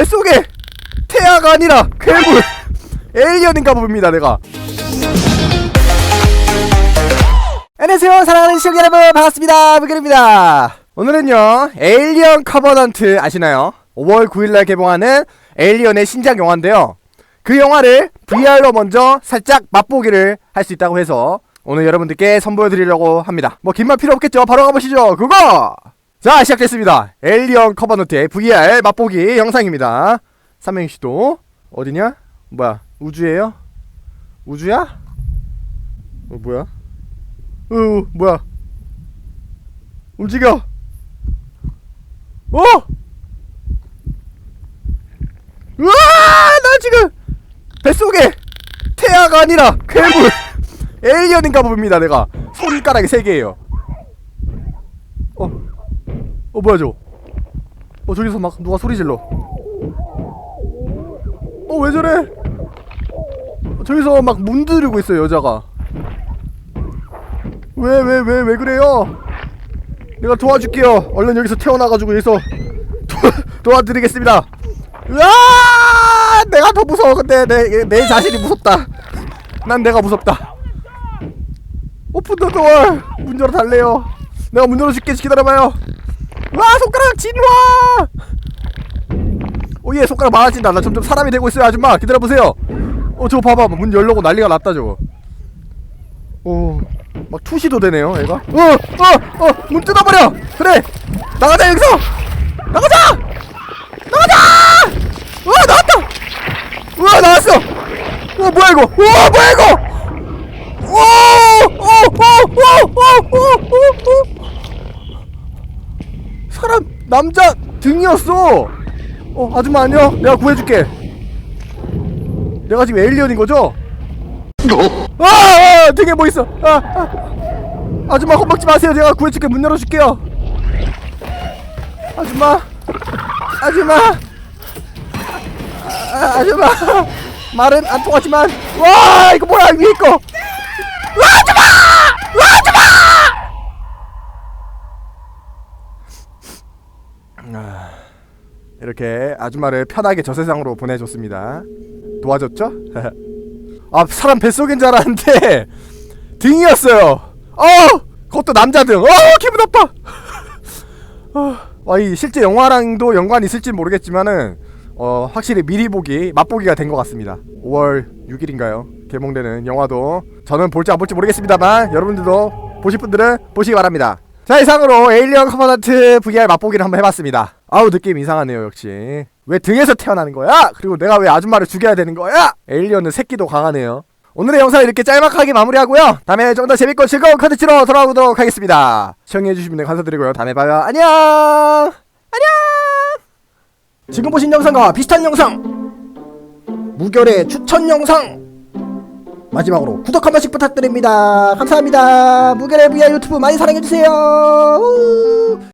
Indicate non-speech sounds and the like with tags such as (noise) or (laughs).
뱃속에 태아가 아니라 괴물 에일리언인가 봅니다 내가. 안녕하세요 사랑하는 시청자 여러분. 반갑습니다. 무결입니다. 오늘은요 에일리언 커버넌트 아시나요? 5월 9일날 개봉하는 에일리언의 신작 영화인데요. 그 영화를 VR로 먼저 살짝 맛보기를 할 수 있다고 해서 오늘 여러분들께 선보여드리려고 합니다. 뭐 긴 말 필요 없겠죠? 바로 가보시죠. 그거 자 시작됐습니다. 에일리언 커버넌트의 VR 맛보기 영상입니다. 삼행시도 어디냐? 뭐야 우주예요? 우주야? 어 뭐야? 어 뭐야? 움직여! 어! 우와 나 지금 뱃속에 태아가 아니라 괴물! (laughs) 에일리언인가 봅니다 내가. 손가락이 세 개예요. 어 어 뭐야 저어 저기서 막 누가 소리 질러. 어 왜 저래? 어, 저기서 막 문드르고 있어요 여자가. 왜 왜 왜 왜 그래요? 내가 도와줄게요. 얼른 여기서 태어나가지고 여기서 도, (laughs) 도와드리겠습니다. 으아! 내가 더 무서워. 근데 내, 내 자신이 무섭다. 난 내가 무섭다. 오픈 더 도어! 문 열어 달래요. 내가 문 열어줄게. 기다려봐요 와 손가락 진화! 오예 손가락 많아진다. 나 점점 사람이 되고 있어요 아줌마. 기다려보세요. 어 저거 봐봐. 문 열려고 난리가 났다 저거. 오막 투시도 되네요 애가. 어어어문 뜯어버려! 그래! 나가자 여기서! 나가자! 나가자! 우와 나왔다! 우와 나왔어! 우와 뭐야 이거? 우와 뭐야 이거? 오오오오오오! 사람 남자 등이었어. 어 아줌마 안녕. 내가 구해줄게. 내가 지금 에일리언인 거죠? 아, 아 등에 뭐 있어? 아, 아 아줌마 겁먹지 마세요. 제가 구해줄게. 문 열어줄게요. 아줌마, 아줌마, 아, 아줌마. 말은 안 통하지만 와 이거 뭐야 위에 거. 와 아줌마. 아, 이렇게 아줌마를 편하게 저 세상으로 보내줬습니다. 도와줬죠? (laughs) 아 사람 뱃속인 줄 알았는데 (laughs) 등이었어요. 어, 그것도 남자 등. 어, 기분 나빠. (laughs) 어, 와, 이 실제 영화랑도 연관이 있을지 모르겠지만은 어, 확실히 미리 보기 맛보기가 된 것 같습니다. 5월 6일인가요? 개봉되는 영화도 저는 볼지 안 볼지 모르겠습니다만 여러분들도 보실 분들은 보시기 바랍니다. 자 이상으로 에일리언 커버넌트 VR 맛보기를 한번 해봤습니다 아우 느낌 이상하네요 역시. 왜 등에서 태어나는 거야? 그리고 내가 왜 아줌마를 죽여야 되는 거야? 에일리언은 새끼도 강하네요. 오늘의 영상 이렇게 짤막하게 마무리하고요. 다음에 좀 더 재밌고 즐거운 컨텐츠로 돌아오도록 하겠습니다. 시청해주신 분들 감사드리고요. 다음에 봐요. 안녕! 안녕! 지금 보신 영상과 비슷한 영상! 무결의 추천 영상! 마지막으로 구독 한 번씩 부탁드립니다. 감사합니다. 무결의 VR 유튜브 많이 사랑해주세요.